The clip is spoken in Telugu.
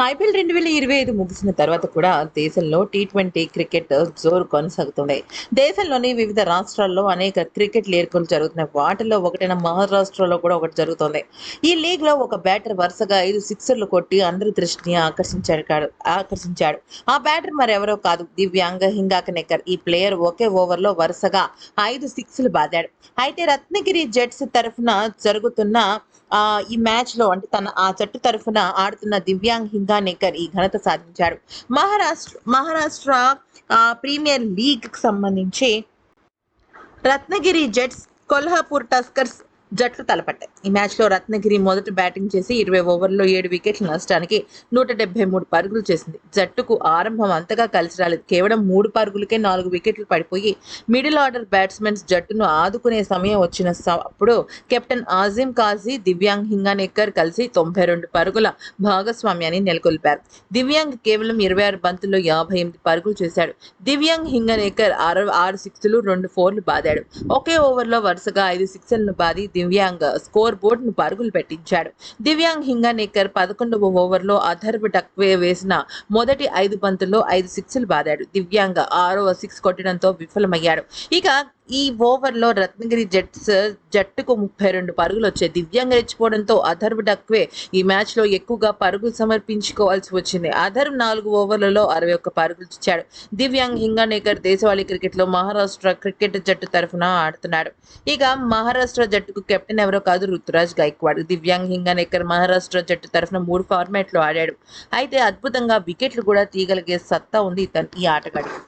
ఐపీఎల్ రెండు వేల ఇరవై ఐదు ముగిసిన తర్వాత కూడా దేశంలో టీ ట్వంటీ క్రికెట్ జోరు కొనసాగుతుంది. దేశంలోని వివిధ రాష్ట్రాల్లో అనేక క్రికెట్ లీగ్లు జరుగుతున్నాయి. వాటిలో ఒకటైన మహారాష్ట్రలో కూడా ఒకటి జరుగుతుంది. ఈ లీగ్లో ఒక బ్యాటర్ వరుసగా ఐదు సిక్సర్లు కొట్టి అందరి దృష్టిని ఆకర్షించాడు ఆకర్షించాడు. ఆ బ్యాటర్ మరెవరో కాదు. దివ్యాంగ హింగాకనేకర్ ఈ ప్లేయర్ ఒకే ఓవర్లో వరుసగా ఐదు సిక్స్లు బాదాడు. అయితే రత్నగిరి జెట్స్ తరఫున జరుగుతున్న ఈ మ్యాచ్లో అంటే తన ఆ జట్టు తరఫున ఆడుతున్న దివ్యాంగ్ హింగానేకర్ ఈ ఘనత సాధించాడు. మహారాష్ట్ర మహారాష్ట్ర ఆ, ప్రీమియర్ లీగ్కి సంబంధించి రత్నగిరి జెట్స్ కొల్హాపూర్ టస్కర్స్ జట్లు తలపట్టాయి ఈ మ్యాచ్లో రత్నగిరి మొదట బ్యాటింగ్ చేసి ఇరవై ఓవర్లలో ఏడు వికెట్లు నష్టానికి నూట డెబ్బై మూడు పరుగులు చేసింది. జట్టుకు ఆరంభం అంతగా కలిసి రాలేదు. కేవలం మూడు పరుగులకే నాలుగు వికెట్లు పడిపోయి మిడిల్ ఆర్డర్ బ్యాట్స్మెన్స్ జట్టును ఆదుకునే సమయం వచ్చిన అప్పుడు కెప్టెన్ ఆజిమ్ కాజీ దివ్యాంగ్ హింగానేకర్ కలిసి తొంభై రెండు పరుగుల భాగస్వామ్యాన్ని నెలకొల్పారు. దివ్యాంగ్ కేవలం ఇరవై ఆరు బంతుల్లో యాభై ఎనిమిది పరుగులు చేశాడు. దివ్యాంగ్ హింగనేకర్ ఆరు ఆరు సిక్స్లు రెండు ఫోర్లు బాదాడు. ఒకే ఓవర్లో వరుసగా ఐదు సిక్స్లను బాది దివ్యాంగ్ స్కోర్ బోర్డును పరుగులు పెట్టించాడు. దివ్యాంగ్ హింగనేకర్ పదకొండవ ఓవర్లో అథర్వ్ టక్వే వేసిన మొదటి ఐదు బంతుల్లో ఐదు సిక్స్లు బాదాడు. దివ్యాంగ్ ఆరవ సిక్స్ కొట్టడంతో విఫలమయ్యాడు. ఇక ఈ ఓవర్లో రత్నగిరి జట్స్ జట్టుకు ముప్పై రెండు పరుగులు వచ్చాయి. దివ్యాంగ్ రెచ్చిపోవడంతో అధర్వ్ డక్వే ఈ మ్యాచ్లో ఎక్కువగా పరుగులు సమర్పించుకోవాల్సి వచ్చింది. అధర్వ్ నాలుగు ఓవర్లలో అరవై ఒక్క పరుగులు ఇచ్చాడు. దివ్యాంగ్ హింగానేకర్ దేశవాళీ క్రికెట్లో మహారాష్ట్ర క్రికెట్ జట్టు తరఫున ఆడుతున్నాడు. ఇక మహారాష్ట్ర జట్టుకు కెప్టెన్ ఎవరో కాదు రుతురాజ్ గైక్వాడ్. దివ్యాంగ్ హింగానేకర్ మహారాష్ట్ర జట్టు తరఫున మూడు ఫార్మాట్లో ఆడాడు. అయితే అద్భుతంగా వికెట్లు కూడా తీయగలిగే సత్తా ఉంది ఇతను ఈ ఆటగాడికి.